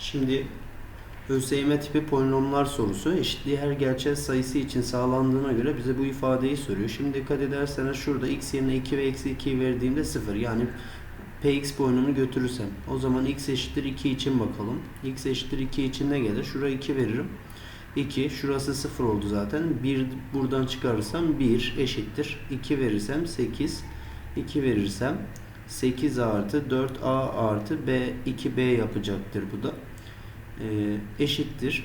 Şimdi ÖSYM tipi polinomlar sorusu eşitliği her gerçel sayısı için sağlandığına göre bize bu ifadeyi soruyor. Şimdi dikkat ederseniz şurada x yerine 2 ve eksi 2'yi verdiğimde 0 yani px polinomunu götürürsem o zaman x eşittir 2 için bakalım. x eşittir 2 için ne gelir? Şuraya 2 veririm. 2 şurası 0 oldu zaten. 1 buradan çıkarırsam 1 eşittir. 2 verirsem 8 2 verirsem 8 artı 4a artı b 2b yapacaktır bu da. Ee, eşittir.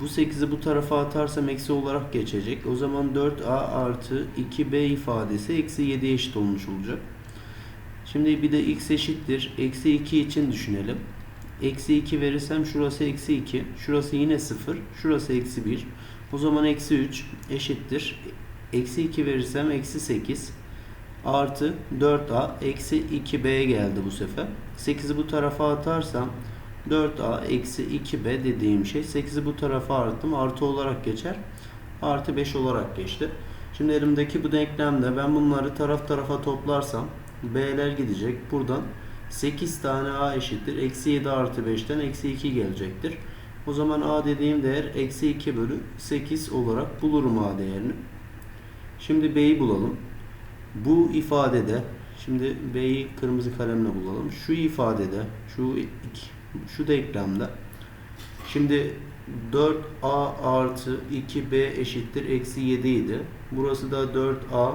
Bu 8'i bu tarafa atarsam eksi olarak geçecek. O zaman 4a artı 2b ifadesi eksi 7 eşit olmuş olacak. Şimdi bir de x eşittir. Eksi 2 için düşünelim. Eksi 2 verirsem şurası eksi 2. Şurası yine 0. Şurası eksi 1. O zaman eksi 3 eşittir. Eksi 2 verirsem eksi 8 artı 4a eksi 2b geldi bu sefer. 8'i bu tarafa atarsam 4a eksi 2b dediğim şey 8'i bu tarafa attım artı olarak geçer. Artı 5 olarak geçti. Şimdi elimdeki bu denklemde ben bunları taraf tarafa toplarsam b'ler gidecek. Buradan 8 tane a eşittir. Eksi 7 artı 5'ten eksi 2 gelecektir. O zaman a dediğim değer eksi 2 bölü 8 olarak bulurum a değerini. Şimdi b'yi bulalım. Bu ifadede şimdi b'yi kırmızı kalemle bulalım. Şu ifadede şu iki, şu denklemde şimdi 4a artı 2b eşittir eksi 7 idi. Burası da 4a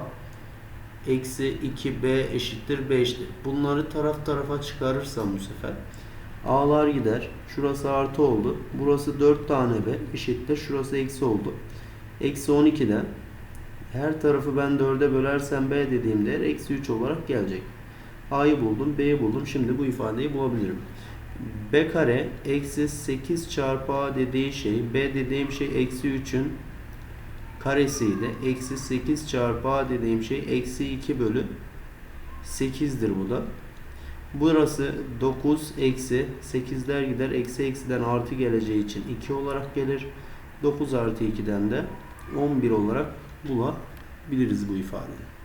eksi 2b eşittir 5'ti. Bunları taraf tarafa çıkarırsam bu sefer a'lar gider. Şurası artı oldu. Burası 4 tane b eşittir. Şurası eksi oldu. Eksi 12'den her tarafı ben 4'e bölersem b dediğim değer eksi 3 olarak gelecek. A'yı buldum, B'yi buldum. Şimdi bu ifadeyi bulabilirim. B kare eksi 8 çarpı A dediği şey, B dediğim şey eksi 3'ün karesiydi. Eksi 8 çarpı A dediğim şey eksi 2 bölü 8'dir bu da. Burası 9 eksi 8'ler gider. Eksi eksiden artı geleceği için 2 olarak gelir. 9 artı 2'den de 11 olarak bulabiliriz bu ifadeyi.